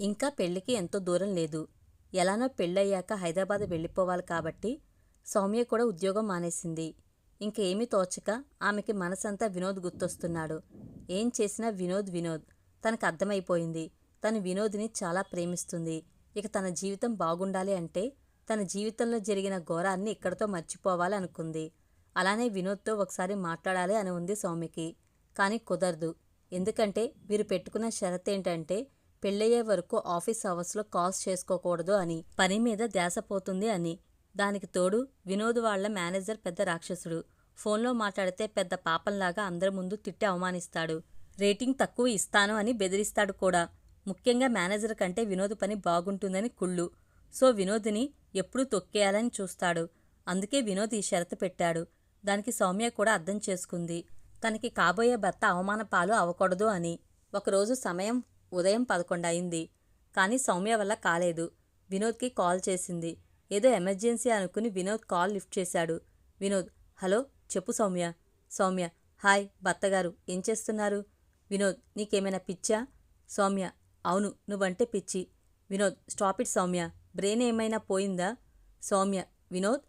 ఇంకా పెళ్ళికి ఎంతో దూరం లేదు. ఎలానో పెళ్ళయ్యాక హైదరాబాద్ వెళ్ళిపోవాలి కాబట్టి సౌమ్య కూడా ఉద్యోగం మానేసింది. ఇంక ఏమీ తోచక ఆమెకి మనసంతా వినోద్ గుర్తొస్తున్నాడు. ఏం చేసినా వినోద్ వినోద్. తనకు అర్థమైపోయింది. తను వినోద్ని చాలా ప్రేమిస్తుంది. ఇక తన జీవితం బాగుండాలి అంటే తన జీవితంలో జరిగిన ఘోరాన్ని ఇక్కడితో మర్చిపోవాలి అనుకుంది. అలానే వినోద్తో ఒకసారి మాట్లాడాలి అని ఉంది సౌమ్యకి. కానీ కుదరదు. ఎందుకంటే వీరు పెట్టుకున్న షరత్ ఏంటంటే పెళ్ళయ్యే వరకు ఆఫీస్ అవర్స్లో కాల్స్ చేసుకోకూడదు అని పని మీద ధ్యాస పోతుంది అని. దానికి తోడు వినోద్ వాళ్ళ మేనేజర్ పెద్ద రాక్షసుడు. ఫోన్లో మాట్లాడితే పెద్ద పాపంలాగా అందరి ముందు తిట్టి అవమానిస్తాడు. రేటింగ్ తక్కువ ఇస్తాను అని బెదిరిస్తాడు కూడా. ముఖ్యంగా మేనేజర్ కంటే వినోద్ పని బాగుంటుందని కుళ్ళు. సో వినోద్ని ఎప్పుడూ తొక్కేయాలని చూస్తాడు. అందుకే వినోద్ ఈ షరతు పెట్టాడు. దానికి సౌమ్య కూడా అర్థం చేసుకుంది. తనకి కాబోయే భర్త అవమాన పాలు అవ్వకూడదు అని. ఒకరోజు సమయం ఉదయం పదకొండు అయింది. కానీ సౌమ్య వల్ల కాలేదు. వినోద్కి కాల్ చేసింది. ఏదో ఎమర్జెన్సీ అనుకుని వినోద్ కాల్ లిఫ్ట్ చేశాడు. వినోద్ హలో చెప్పు సౌమ్య. సౌమ్య హాయ్ భర్తగారు ఏం చేస్తున్నారు? వినోద్ నీకేమైనా పిచ్చా? సౌమ్య అవును నువ్వంటే పిచ్చి. Vinod stop it Soumya. Brain ఏమైనా పోయిందా? సౌమ్య వినోద్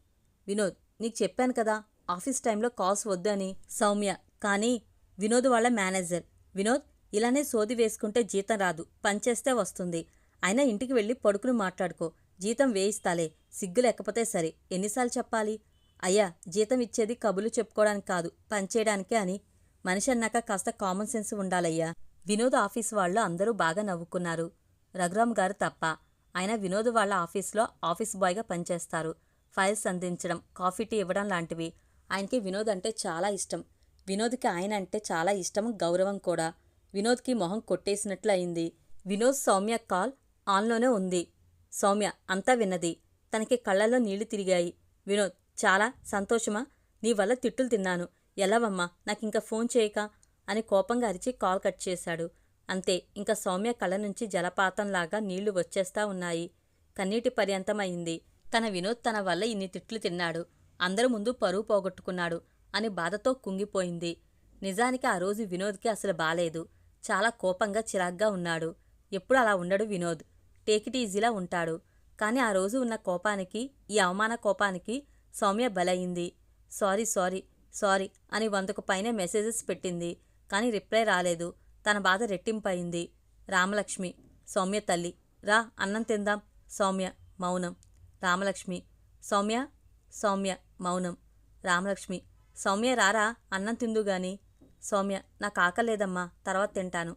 వినోద్ నీకు చెప్పాను కదా ఆఫీస్ టైంలో కాల్స్ వద్దు అని సౌమ్య కానీ వినోద్ వాళ్ళ మేనేజర్. వినోద్ ఇలానే సోది వేసుకుంటే జీతం రాదు పనిచేస్తే వస్తుంది. అయినా ఇంటికి వెళ్ళి పడుకుని మాట్లాడుకో. జీతం వేయిస్తాలే సిగ్గు లేకపోతే సరే. ఎన్నిసార్లు చెప్పాలి? అయ్యా జీతం ఇచ్చేది కబులు చెప్పుకోవడానికి కాదు పనిచేయడానికే అని. మనిషి అన్నాక కాస్త కామన్ సెన్స్ ఉండాలయ్యా. వినోద్ ఆఫీస్ వాళ్ళు అందరూ బాగా నవ్వుకున్నారు. రఘురామ్ గారు తప్ప. ఆయన వినోద్ వాళ్ళ ఆఫీస్లో ఆఫీస్ బాయ్గా పనిచేస్తారు. ఫైల్స్ అందించడం కాఫీ టీ ఇవ్వడం లాంటివి. ఆయనకి వినోద్ అంటే చాలా ఇష్టం. వినోద్కి ఆయన అంటే చాలా ఇష్టం గౌరవం కూడా. వినోద్కి మొహం కొట్టేసినట్లు అయింది వినోద్ సౌమ్య కాల్ ఆన్లోనే ఉంది. సౌమ్య అంతా విన్నది. తనకి కళ్ళల్లో నీళ్ళు తిరిగాయి. వినోద్ చాలా సంతోషమా? నీ వల్ల తిట్టులు తిన్నాను. ఎలావమ్మా? నాకింక ఫోన్ చేయక? అని కోపంగా అరిచి కాల్ కట్ చేశాడు. అంతే ఇంకా సౌమ్య కళ్ళ నుంచి జలపాతంలాగా నీళ్ళు వచ్చేస్తా ఉన్నాయి. కన్నీటి పర్యంతమైంది తన వినోద్ తన వల్ల ఇన్ని తిట్లు తిన్నాడు. అందరి ముందు పరువు పోగొట్టుకున్నాడు అని బాధతో కుంగిపోయింది. నిజానికి ఆ రోజు వినోద్కి అసలు బాలేదు. చాలా కోపంగా చిరాగ్గా ఉన్నాడు. ఎప్పుడు అలా ఉండడు వినోద్. టేకిట్ ఈజీలా ఉంటాడు. కానీ ఆ రోజు ఉన్న కోపానికి ఈ అవమాన కోపానికి సౌమ్య బలయింది. సారీ సారీ సారీ అని వందకు పైనే మెసేజెస్ పెట్టింది. కానీ రిప్లై రాలేదు. తన బాధ రెట్టింపయింది. రామలక్ష్మి సౌమ్య తల్లి. రా అన్నం తిందాం. సౌమ్య మౌనం. రామలక్ష్మి సౌమ్య సౌమ్య మౌనం. రామలక్ష్మి సౌమ్య రారా అన్నం తిందుగాని? సౌమ్య నాకు ఆకలేదమ్మా తర్వాత తింటాను.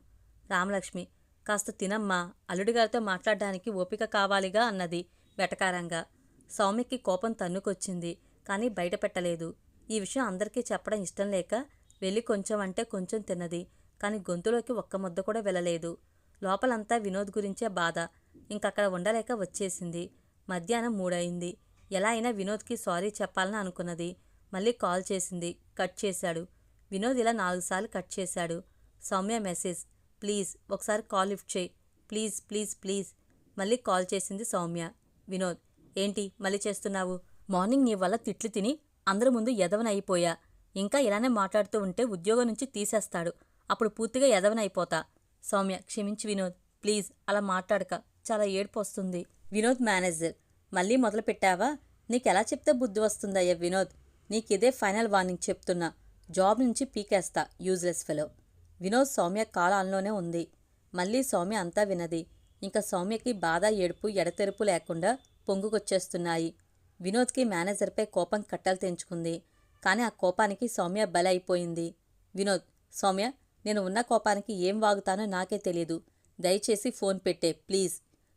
రామలక్ష్మి కాస్త తినమ్మా అల్లుడిగారితో మాట్లాడడానికి ఓపిక కావాలిగా అన్నది వెటకారంగా. సౌమ్యకి కోపం తన్నుకొచ్చింది కానీ బయటపెట్టలేదు. ఈ విషయం అందరికీ చెప్పడం ఇష్టం లేక వెళ్ళి కొంచెం అంటే కొంచెం తిన్నది కానీ గొంతులోకి ఒక్క ముద్ద కూడా వెళ్ళలేదు. లోపలంతా వినోద్ గురించే బాధ. ఇంకక్కడ ఉండలేక వచ్చేసింది. మధ్యాహ్నం మూడయింది. ఎలా అయినా వినోద్కి సారీ చెప్పాలని అనుకున్నది. మళ్ళీ కాల్ చేసింది. కట్ చేశాడు. వినోద్ ఇలా నాలుగు సార్లు కట్ చేశాడు. సౌమ్య మెసేజ్ ప్లీజ్ ఒకసారి కాల్ లిఫ్ట్ చేయి. Please please please. మళ్ళీ కాల్ చేసింది సౌమ్య. వినోద్ ఏంటి మళ్ళీ చేస్తున్నావు? మార్నింగ్ నీ వల్ల తిట్లు తిని అందరి ముందు ఎదవనైపోయా ఇంకా ఇలానే మాట్లాడుతూ ఉంటే ఉద్యోగం నుంచి తీసేస్తాడు. అప్పుడు పూర్తిగా ఎదవనైపోతా సౌమ్య క్షమించి వినోద్ ప్లీజ్ అలా మాట్లాడక. చాలా ఏడుపు వస్తుంది. వినోద్ మేనేజర్ మళ్ళీ మొదలు పెట్టావా నీకెలా చెప్తే బుద్ధి వస్తుందయ్యా వినోద్. నీకిదే ఫైనల్ వార్నింగ్ చెప్తున్నా. జాబ్ నుంచి పీకేస్తా యూజ్లెస్ ఫెలో వినోద్ సౌమ్య కాలాల్లోనే ఉంది. మళ్ళీ సౌమ్య అంతా వినది. ఇంకా సౌమ్యకి బాధ ఏడుపు ఎడతెరుపు లేకుండా పొంగుకొచ్చేస్తున్నాయి. వినోద్కి మేనేజర్పై కోపం కట్టలు తెంచుకుంది. కానీ ఆ కోపానికి సౌమ్య బలైపోయింది వినోద్ సౌమ్య నేను ఉన్న కోపానికి ఏం వాగుతానో నాకే తెలియదు దయచేసి ఫోన్ పెట్టే ప్లీజ్.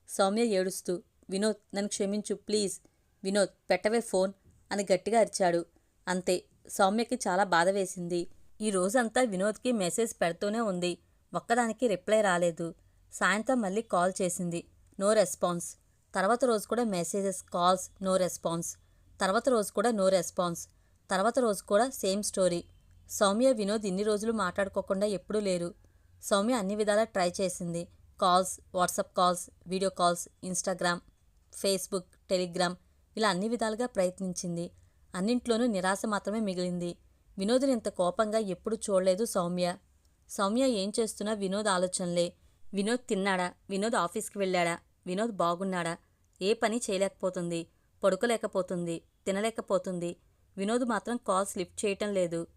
సౌమ్య ఏడుస్తూ వినోద్ నన్ను క్షమించు ప్లీజ్. వినోద్ పెట్టవే ఫోన్ అని గట్టిగా అరిచాడు. అంతే సౌమ్యకి చాలా బాధ వేసింది. ఈ రోజంతా వినోద్కి మెసేజ్ పెడుతూనే ఉంది. ఒక్కదానికి రిప్లై రాలేదు. సాయంత్రం మళ్ళీ కాల్ చేసింది. No response. తర్వాత రోజు కూడా మెసేజెస్ కాల్స్ నో రెస్పాన్స్. తర్వాత రోజు కూడా నో రెస్పాన్స్. తర్వాత రోజు కూడా సేమ్ స్టోరీ. సౌమ్య వినోద్ ఇన్ని రోజులు మాట్లాడుకోకుండా ఎప్పుడూ లేరు. సౌమ్య అన్ని విధాలా ట్రై చేసింది. Calls WhatsApp calls video calls Instagram Facebook Telegram ఇలా అన్ని విధాలుగా ప్రయత్నించింది. అన్నింట్లోనూ నిరాశ మాత్రమే మిగిలింది. వినోద్ని ఇంత కోపంగా ఎప్పుడు చూడలేదు సౌమ్య. సౌమ్య ఏం చేస్తున్నా వినోద్ ఆలోచనలే. వినోద్ తిన్నాడా? వినోద్ ఆఫీస్కి వెళ్ళాడా? వినోద్ బాగున్నాడా? ఏ పని చేయలేకపోతుంది. పడుకోలేకపోతుంది. తినలేకపోతుంది. వినోద్ మాత్రం కాల్స్ లిఫ్ట్ చేయటం లేదు.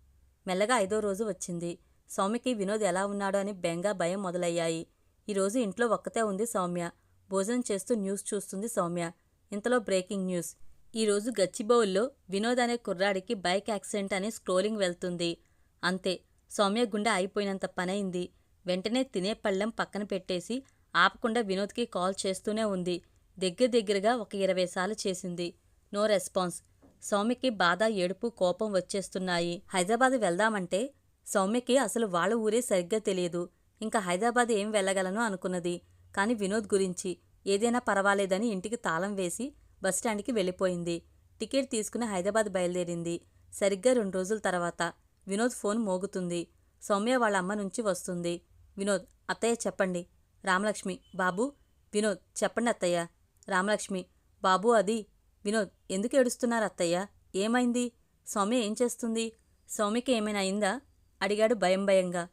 మెల్లగా ఐదో రోజు వచ్చింది. సౌమ్యకి వినోద్ ఎలా ఉన్నాడో అని బెంగా భయం మొదలయ్యాయి. ఈరోజు ఇంట్లో ఒక్కతే ఉంది సౌమ్య. భోజనం చేస్తూ న్యూస్ చూస్తుంది సౌమ్య. ఇంతలో బ్రేకింగ్ న్యూస్. ఈరోజు గచ్చిబౌల్లో వినోద్ అనే కుర్రాడికి బైక్ యాక్సిడెంట్ అని స్క్రోలింగ్ వెళ్తుంది. అంతే సౌమ్య గుండె అయిపోయినంత పనైంది. వెంటనే తినే పళ్ళెం పక్కన పెట్టేసి ఆపకుండా వినోద్కి కాల్ చేస్తూనే ఉంది. దగ్గర దగ్గరగా ఒక ఇరవై సార్లు చేసింది. No response. సౌమ్యకి బాధ ఏడుపు కోపం వచ్చేస్తున్నాయి. హైదరాబాద్ వెళ్దామంటే సౌమ్యకి అసలు వాళ్ళ ఊరే సరిగ్గా తెలియదు. ఇంకా హైదరాబాద్ ఏం వెళ్ళగలను అనుకున్నది. కానీ వినోద్ గురించి ఏదైనా పర్వాలేదని ఇంటికి తాళం వేసి బస్టాండ్కి వెళ్ళిపోయింది. టికెట్ తీసుకుని హైదరాబాద్ బయలుదేరింది. సరిగ్గా రెండు రోజుల తర్వాత వినోద్ ఫోన్ మోగుతుంది. సౌమ్య వాళ్ళ అమ్మ నుంచి వస్తుంది. వినోద్ అత్తయ్య చెప్పండి. రామలక్ష్మి. బాబు. వినోద్ చెప్పండి అత్తయ్య. రామలక్ష్మి. బాబు అది. వినోద్ ఎందుకు ఏడుస్తున్నారు అత్తయ్య? ఏమైంది? సౌమ్య ఏం చేస్తుంది? సౌమ్యకి ఏమైనా అయిందా? అడిగాడు భయం భయంగా.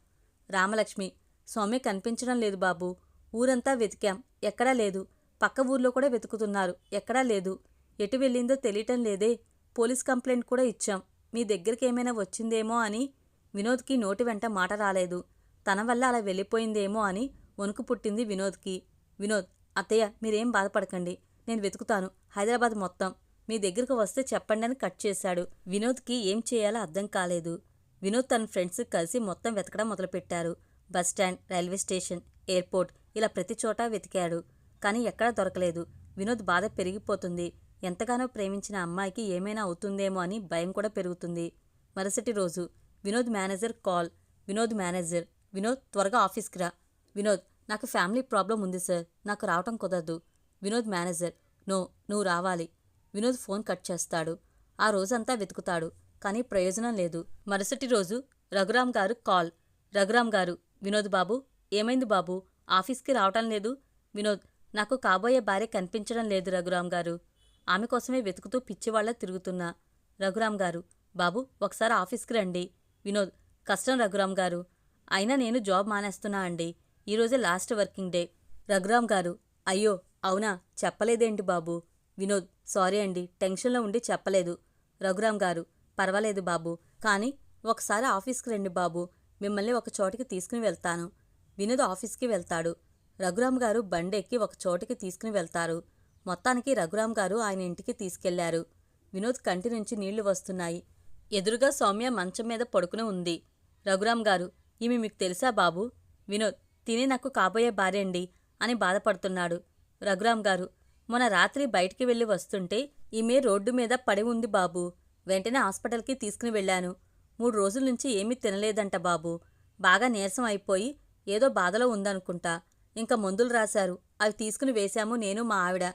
రామలక్ష్మి సౌమ్య కనిపించడం లేదు బాబు. ఊరంతా వెతికాం. ఎక్కడా లేదు. పక్క ఊర్లో కూడా వెతుకుతున్నారు. ఎక్కడా లేదు. ఎటు వెళ్ళిందో తెలియటం లేదే. పోలీస్ కంప్లైంట్ కూడా ఇచ్చాం. మీ దగ్గరికి ఏమైనా వచ్చిందేమో అని వినోద్కి నోటి వెంట మాట రాలేదు. తన వల్ల అలా వెళ్ళిపోయిందేమో అని వణుకు పుట్టింది వినోద్కి. వినోద్ అత్తయ్య మీరేం బాధపడకండి. నేను వెతుకుతాను. హైదరాబాద్ మొత్తం. మీ దగ్గరకు వస్తే చెప్పండి అని కట్ చేశాడు. వినోద్కి ఏం చేయాలో అర్థం కాలేదు. వినోద్ తన ఫ్రెండ్స్ కలిసి మొత్తం వెతకడం మొదలుపెట్టారు. బస్టాండ్ రైల్వే స్టేషన్ ఎయిర్పోర్ట్ ఇలా ప్రతి చోటా వెతికాడు. కానీ ఎక్కడా దొరకలేదు. వినోద్ బాధ పెరిగిపోతుంది. ఎంతగానో ప్రేమించిన అమ్మాయికి ఏమైనా అవుతుందేమో అని భయం కూడా పెరుగుతుంది. మరుసటి రోజు Vinod manager call. Vinod manager Vinod త్వరగా ఆఫీస్కి రా. వినోద్ నాకు ఫ్యామిలీ ప్రాబ్లం ఉంది సార్. నాకు రావటం కుదరదు. వినోద్ మేనేజర్ నో నువ్వు రావాలి. వినోద్ ఫోన్ కట్ చేస్తాడు. ఆ రోజంతా వెతుకుతాడు. కానీ ప్రయోజనం లేదు. మరుసటి రోజు రఘురామ్ గారు కాల్. రఘురామ్ గారు వినోద్ బాబు ఏమైంది బాబు? ఆఫీస్కి రావటం లేదు. వినోద్ నాకు కాబోయే భార్య కనిపించడం లేదు రఘురామ్ గారు. ఆమె కోసమే వెతుకుతూ పిచ్చివాళ్ళ తిరుగుతున్నా. రఘురామ్ గారు బాబు ఒకసారి ఆఫీస్కి రండి. వినోద్ కష్టం రఘురామ్ గారు. అయినా నేను జాబ్ మానేస్తున్నా అండి. ఈరోజే లాస్ట్ వర్కింగ్ డే. రఘురామ్ గారు అయ్యో అవునా? చెప్పలేదేంటి బాబు? వినోద్ సారీ అండి టెన్షన్లో ఉండి చెప్పలేదు. రఘురామ్ గారు పర్వాలేదు బాబు. కానీ ఒకసారి ఆఫీస్కి రండి బాబు. మిమ్మల్ని ఒక చోటికి తీసుకుని వెళ్తాను. వినోద్ ఆఫీస్కి వెళ్తాడు. రఘురామ్ గారు బండెక్కి ఒక చోటికి తీసుకుని వెళ్తారు. మొత్తానికి రఘురామ్ గారు ఆయన ఇంటికి తీసుకెళ్ళారు. వినోద్ కంటి నుంచి నీళ్ళు వస్తున్నాయి. ఎదురుగా సౌమ్య మంచం మీద పడుకుని ఉంది. రఘురామ్ గారు ఈమె మీకు తెలుసా బాబు? వినోద్ తిని నాకు కాబోయే భార్యండి అని బాధపడుతున్నాడు. రఘురామ్ గారు మొన్న రాత్రి బయటికి వెళ్ళి వస్తుంటే ఈమె రోడ్డు మీద పడి ఉంది బాబు. వెంటనే హాస్పిటల్కి తీసుకుని వెళ్ళాను. మూడు రోజుల నుంచి ఏమీ తినలేదంట బాబు. బాగా నీరసం అయిపోయి ఏదో బాధలో ఉందనుకుంటా. ఇంకా మందులు రాశారు. అవి తీసుకుని వేశాము నేను మా ఆవిడ.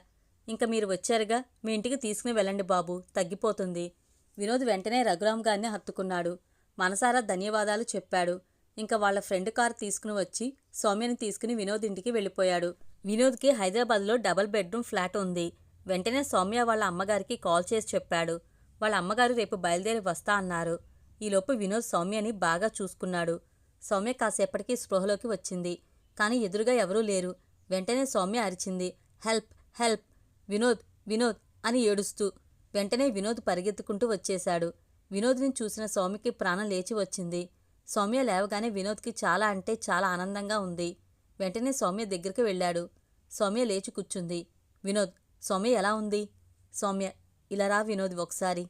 ఇంకా మీరు వచ్చారుగా మీ ఇంటికి తీసుకుని వెళ్ళండి బాబు తగ్గిపోతుంది. వినోద్ వెంటనే రఘురామ్ గారిని హత్తుకున్నాడు. మనసారా ధన్యవాదాలు చెప్పాడు. ఇంకా వాళ్ళ ఫ్రెండ్ కార్ తీసుకుని వచ్చి సౌమ్యని తీసుకుని వినోద్ ఇంటికి వెళ్ళిపోయాడు. వినోద్కి హైదరాబాద్లో డబల్ బెడ్రూమ్ ఫ్లాట్ ఉంది. వెంటనే సౌమ్య వాళ్ళ అమ్మగారికి కాల్ చేసి చెప్పాడు. వాళ్ళ అమ్మగారు రేపు బయలుదేరి వస్తా అన్నారు. ఈలోపు వినోద్ సౌమ్యని బాగా చూసుకున్నాడు. సౌమ్య కాసేపటికి స్పృహలోకి వచ్చింది. కానీ ఎదురుగా ఎవరూ లేరు. వెంటనే సౌమ్య అరిచింది. హెల్ప్ హెల్ప్ వినోద్ వినోద్ అని ఏడుస్తూ. వెంటనే వినోద్ పరిగెత్తుకుంటూ వచ్చేశాడు. వినోద్ని చూసిన సౌమ్యకి ప్రాణం లేచి వచ్చింది. సౌమ్య లేవగానే వినోద్కి చాలా అంటే చాలా ఆనందంగా ఉంది. వెంటనే సౌమ్య దగ్గరికి వెళ్ళాడు. సౌమ్య లేచి కూర్చుంది. వినోద్ సౌమ్య ఎలా ఉంది? సౌమ్య ఇలా రా వినోద్ ఒకసారి.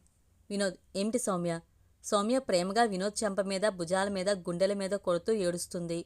వినోద్ ఏమిటి సౌమ్య? సౌమ్య ప్రేమగా వినోద్ చెంప మీద భుజాల మీద గుండెల మీద కొడుతూ ఏడుస్తుంది.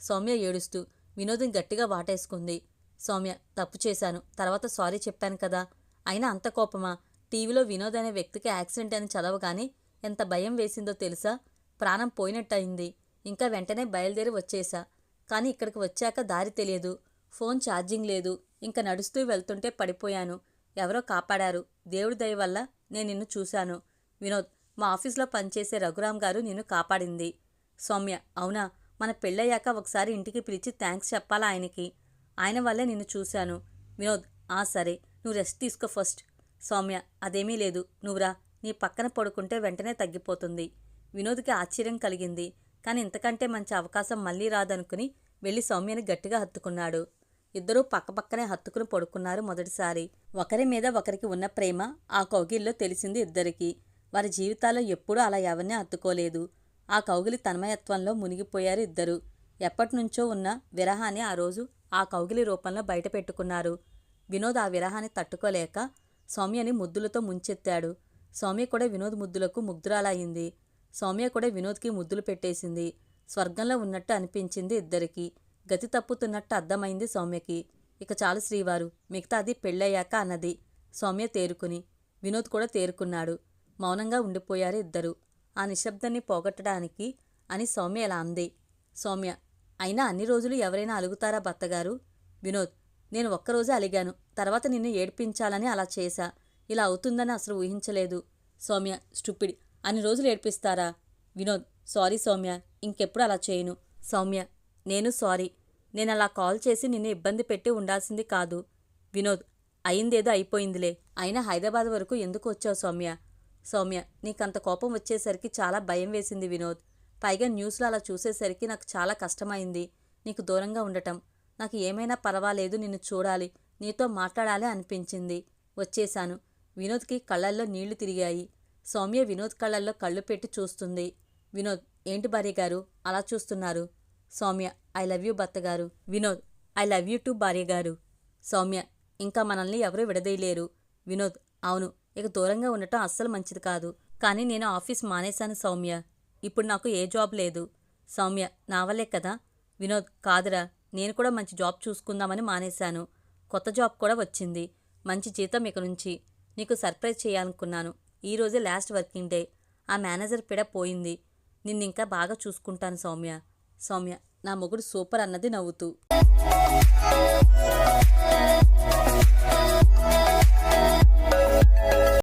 సౌమ్య ఏడుస్తూ వినోదం గట్టిగా వాటేసుకుంది. సౌమ్య తప్పు చేశాను. తర్వాత సారీ చెప్పాను కదా. అయినా అంత కోపమా? టీవీలో వినోద్ అనే వ్యక్తికి యాక్సిడెంట్ అని చదవగానే ఎంత భయం వేసిందో తెలుసా? ప్రాణం పోయినట్టయింది. ఇంకా వెంటనే బయలుదేరి వచ్చేసా. కానీ ఇక్కడికి వచ్చాక దారి తెలియదు. ఫోన్ ఛార్జింగ్ లేదు. ఇంకా నడుస్తూ వెళ్తుంటే పడిపోయాను. ఎవరో కాపాడారు. దేవుడి దయ వల్ల నేను నిన్ను చూశాను. వినోద్ మా ఆఫీస్లో పనిచేసే రఘురామ్ గారు నిన్ను కాపాడింది. సౌమ్య అవునా? మన పెళ్ళయ్యాక ఒకసారి ఇంటికి పిలిచి థ్యాంక్స్ చెప్పాలా ఆయనకి? ఆయన వల్లే నిన్ను చూశాను. వినోద్ ఆ సరే నువ్వు రెస్ట్ తీసుకో ఫస్ట్. సౌమ్య అదేమీ లేదు. నువ్వురా నీ పక్కన పడుకుంటే వెంటనే తగ్గిపోతుంది. వినోద్కి ఆశ్చర్యం కలిగింది. కానీ ఇంతకంటే మంచి అవకాశం మళ్ళీ రాదనుకుని వెళ్ళి సౌమ్యని గట్టిగా హత్తుకున్నాడు. ఇద్దరూ పక్కపక్కనే హత్తుకుని పడుకున్నారు మొదటిసారి. ఒకరి మీద ఒకరికి ఉన్న ప్రేమ ఆ కౌగిల్లో తెలిసింది ఇద్దరికీ. వారి జీవితాల్లో ఎప్పుడూ అలా ఎవరిని హత్తుకోలేదు. ఆ కౌగిలి తన్మయత్వంలో మునిగిపోయారు ఇద్దరు. ఎప్పటినుంచో ఉన్న విరహాన్ని ఆ రోజు ఆ కౌగిలి రూపంలో బయట పెట్టుకున్నారు. వినోద్ ఆ విరహాన్ని తట్టుకోలేక సౌమ్యని ముద్దులతో ముంచెత్తాడు. సౌమ్య కూడా వినోద్ ముద్దులకు ముగ్ధురాలయ్యింది. సౌమ్య కూడా వినోద్కి ముద్దులు పెట్టేసింది. స్వర్గంలో ఉన్నట్టు అనిపించింది ఇద్దరికి. గతి తప్పుతున్నట్టు అర్థమైంది సౌమ్యకి. ఇక చాలు శ్రీవారు మిగతాది పెళ్ళయ్యాక అన్నది. సౌమ్య తేరుకుని వినోద్ కూడా తేరుకున్నాడు. మౌనంగా ఉండిపోయారు ఇద్దరు. ఆ నిశ్శబ్దాన్ని పోగొట్టడానికి అని సౌమ్య ఇలా అంది. సౌమ్య అయినా అన్ని రోజులు ఎవరైనా అలుగుతారా భర్తగారు? వినోద్ నేను ఒక్కరోజే అలిగాను. తర్వాత నిన్ను ఏడ్పించాలని అలా చేశా. ఇలా అవుతుందని అసలు ఊహించలేదు. సౌమ్య స్టూపిడ్ అన్ని రోజులు ఏడ్పిస్తారా? వినోద్ సారీ సౌమ్య ఇంకెప్పుడు అలా చేయను. సౌమ్య నేను సారీ నేను అలా కాల్ చేసి నిన్ను ఇబ్బంది పెట్టి ఉండాల్సింది కాదు. వినోద్ అయిందేదో అయిపోయిందిలే. అయినా హైదరాబాద్ వరకు ఎందుకు వచ్చావు సౌమ్య? సౌమ్య నీకంత కోపం వచ్చేసరికి చాలా భయం వేసింది వినోద్. పైగా న్యూస్లో అలా చూసేసరికి నాకు చాలా కష్టమైంది. నీకు దూరంగా ఉండటం. నాకు ఏమైనా పర్వాలేదు నిన్ను చూడాలి నీతో మాట్లాడాలి అనిపించింది. వచ్చేశాను. వినోద్కి కళ్ళల్లో నీళ్ళు తిరిగాయి. సౌమ్య వినోద్ కళ్ళల్లో కళ్ళు పెట్టి చూస్తుంది. వినోద్ ఏంటి భార్య గారు? అలా చూస్తున్నారు. సౌమ్య ఐ లవ్ యూ భర్త గారు. Vinod I love you too భార్య గారు. సౌమ్య ఇంకా మనల్ని ఎవరూ విడదీయలేరు. వినోద్ అవును ఇక దూరంగా ఉండటం అస్సలు మంచిది కాదు. కానీ నేను ఆఫీస్ మానేశాను సౌమ్య. ఇప్పుడు నాకు ఏ జాబ్ లేదు. సౌమ్య నా వల్లే కదా? వినోద్ కాదురా. నేను కూడా మంచి జాబ్ చూసుకుందామని మానేశాను. కొత్త జాబ్ కూడా వచ్చింది. మంచి జీతం ఇక నుంచి. నీకు సర్ప్రైజ్ చేయాలనుకున్నాను. ఈ రోజే లాస్ట్ వర్కింగ్ డే. ఆ మేనేజర్ పిడ పోయింది. నిన్ను ఇంకా బాగా చూసుకుంటాను సౌమ్య. సౌమ్య నా మొగుడు సూపర్ అన్నది నవ్వుతూ.